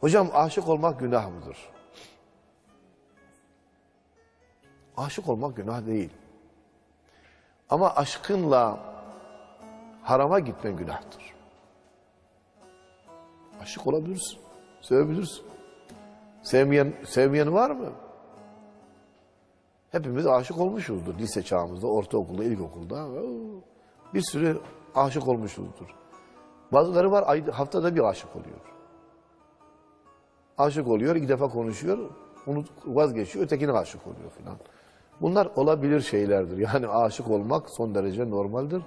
Hocam aşık olmak günah mıdır? Aşık olmak günah değil. Ama aşkınla harama gitmen günahtır. Aşık olabilirsin, sevebilirsin. Sevmeyen, sevmeyen var mı? Hepimiz aşık olmuşuzdur lise çağımızda, ortaokulda, ilkokulda. Bir sürü aşık olmuşuzdur. Bazıları var haftada bir aşık oluyor. Aşık oluyor, iki defa konuşuyor, unut, vazgeçiyor, ötekine aşık oluyor filan. Bunlar olabilir şeylerdir. Yani aşık olmak son derece normaldir.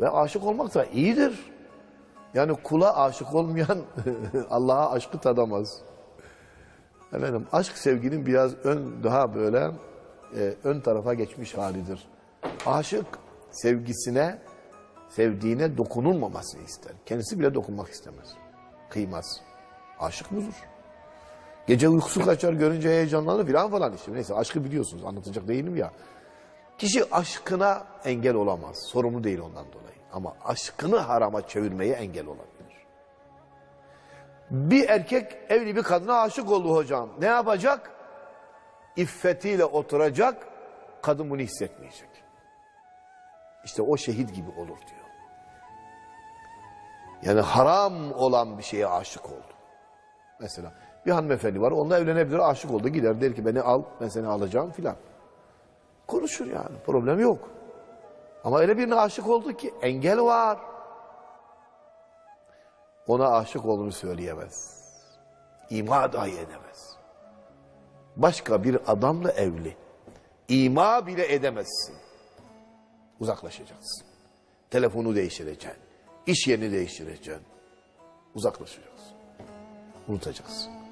Ve aşık olmak da iyidir. Yani kula aşık olmayan Allah'a aşkı tadamaz. Efendim aşk sevginin biraz ön daha böyle e, ön tarafa geçmiş halidir. Aşık sevgisine, sevdiğine dokunulmamasını ister. Kendisi bile dokunmak istemez. Kıymaz. Aşık budur. Gece uykusu kaçar görünce heyecanlanır filan falan işte. Neyse aşkı biliyorsunuz anlatacak değilim ya. Kişi aşkına engel olamaz. Sorumlu değil ondan dolayı. Ama aşkını harama çevirmeye engel olabilir. Bir erkek evli bir kadına aşık oldu hocam. Ne yapacak? İffetiyle oturacak, kadın bunu hissetmeyecek. İşte o şehit gibi olur diyor. Yani haram olan bir şeye aşık oldu. Mesela bir hanımefendi var, onunla evlenebilir, aşık oldu. Gider der ki beni al, ben seni alacağım filan. Konuşur yani, problem yok. Ama öyle birine aşık oldu ki engel var. Ona aşık olduğunu söyleyemez. İma dahi edemez. Başka bir adamla evli. İma bile edemezsin. Uzaklaşacaksın. Telefonu değiştireceksin. İş yerini değiştireceksin. Uzaklaşacaksın. Unutacaksın.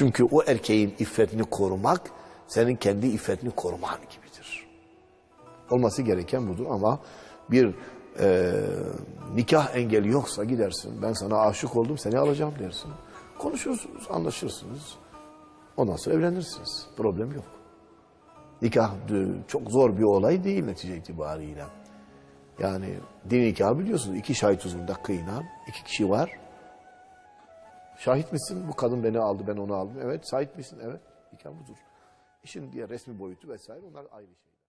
Çünkü o erkeğin iffetini korumak senin kendi iffetini koruman gibidir. Olması gereken budur ama bir e, nikah engeli yoksa gidersin. Ben sana aşık oldum seni alacağım dersin. Konuşursunuz, anlaşırsınız. Ondan sonra evlenirsiniz. Problem yok. Nikah çok zor bir olay değil netice itibariyle. Yani din nikahı biliyorsunuz iki şahit huzurunda kıyılan iki kişi var. Şahit misin? Bu kadın beni aldı, ben onu aldım. Evet. Şahit misin? Evet. Nikah budur. İşin diğer resmi boyutu vesaire onlar ayrı şey.